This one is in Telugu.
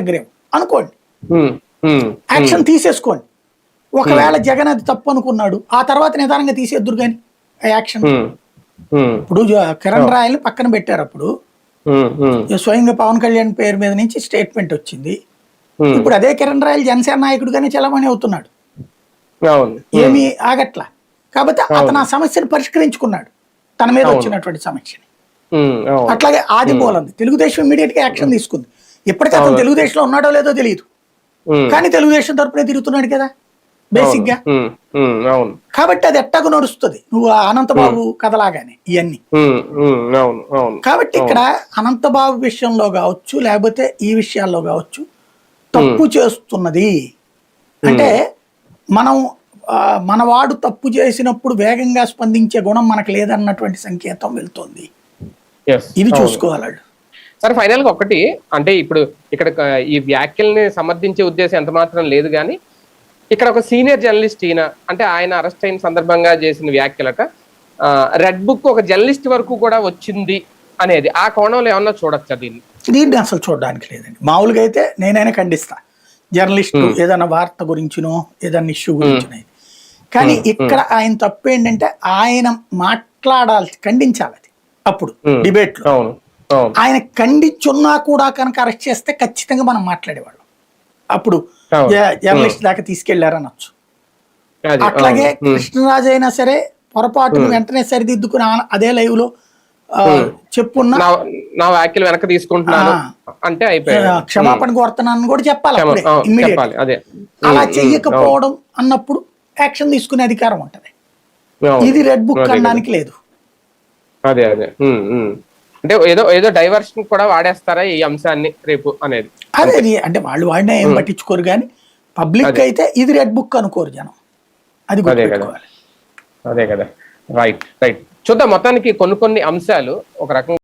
దగ్గరేమో అనుకోండి. యాక్షన్ తీసేసుకోండి. ఒకవేళ జగన్ అది తప్పు అనుకున్నాడు ఆ తర్వాత నిదానంగా తీసేద్దురు కానీ ఆ యాక్షన్. ఇప్పుడు కిరణ్ రాయల్ని పక్కన పెట్టారు అప్పుడు. స్వయంగా పవన్ కళ్యాణ్ పేరు మీద నుంచి స్టేట్మెంట్ వచ్చింది. ఇప్పుడు అదే కిరణ్ రాయల్ జనసేన నాయకుడుగానే చలమణి అవుతున్నాడు. ఏమీ ఆగట్లా. కాబట్టి అతను ఆ సమస్యను పరిష్కరించుకున్నాడు. తన మీద వచ్చినటువంటి సమస్యని. అట్లాగే ఆది బోలంది తెలుగుదేశం ఇమీడియట్గా యాక్షన్ తీసుకుంది. ఇప్పటికీ అతను తెలుగుదేశంలో ఉన్నాడో లేదో తెలియదు. కానీ తెలుగుదేశం తరపునే తిరుగుతున్నాడు కదా బేసిక్గా కాబట్టి అది ఎట్టకు నడుస్తుంది. నువ్వు అనంతబాబు కథలాగానే ఇవన్నీ కాబట్టి ఇక్కడ అనంతబాబు విషయంలో కావచ్చు లేకపోతే ఈ విషయాల్లో కావచ్చు తప్పు చేస్తున్నది. అంటే మనం మనవాడు తప్పు చేసినప్పుడు వేగంగా స్పందించే గుణం మనకు లేదన్నటువంటి సంకేతం వెళ్తోంది. ఇది. చూసుకోవాలి. సరే ఫైనల్గా ఒకటి అంటే ఇప్పుడు ఇక్కడ ఈ వ్యాఖ్యల్ని సమర్థించే ఉద్దేశం ఎంత మాత్రం లేదు కానీ ఇక్కడ ఒక సీనియర్ జర్నలిస్ట్ ఈయన అంటే ఆయన అరెస్ట్ అయిన సందర్భంగా చేసిన వ్యాఖ్యలట రెడ్ బుక్ ఒక జర్నలిస్ట్ వరకు కూడా వచ్చింది అనేది. ఆ కోణంలో ఏమన్నా చూడొచ్చా దీన్ని? దీన్ని అసలు చూడడానికి లేదండి. మామూలుగా అయితే నేనైనా ఖండిస్తా. జర్నలిస్టు ఏదైనా వార్త గురించినో ఏదైనా ఇష్యూ గురించినో ఇది. కానీ ఇక్కడ ఆయన తప్పు ఏంటంటే ఆయన మాట్లాడాల్సి ఖండించాలి అది. అప్పుడు Hmm. ఆయన ఖండించున్నా కూడా కనుక అరెస్ట్ చేస్తే ఖచ్చితంగా మనం మాట్లాడేవాళ్ళం. అప్పుడు జర్నలిస్ట్ దాకా తీసుకెళ్ళారనొచ్చు. అట్లాగే కృష్ణరాజు అయినా సరే పొరపాటును వెంటనే సరిదిద్దుకుని అదే లైవ్లో చెప్పున్నా నా వ్యాఖ్యలు వెనక్కి తీసుకుంటున్నాను. అంటే అయిపోయాయి. క్షమాపణ కోరుతున్నాను కూడా చెప్పాలి అలా చెయ్యకపోవడం అన్నప్పుడు యాక్షన్ తీసుకునే అధికారం ఉంటది. ఇది రెడ్ బుక్. అనడానికి లేదు. అదే అదే. అంటే ఏదో ఏదో డైవర్షన్ కూడా వాడేస్తారా ఈ అంశాన్ని రేపు అనేది? అదే అంటే వాళ్ళు వాడినా ఏం పట్టించుకోరు కానీ పబ్లిక్ అయితే ఇది రెడ్ బుక్ అనుకోరు జనం. అది అదే కదా. అదే కదా. రైట్ రైట్ చూద్దాం మొత్తానికి కొన్ని కొన్ని అంశాలు ఒక రకంగా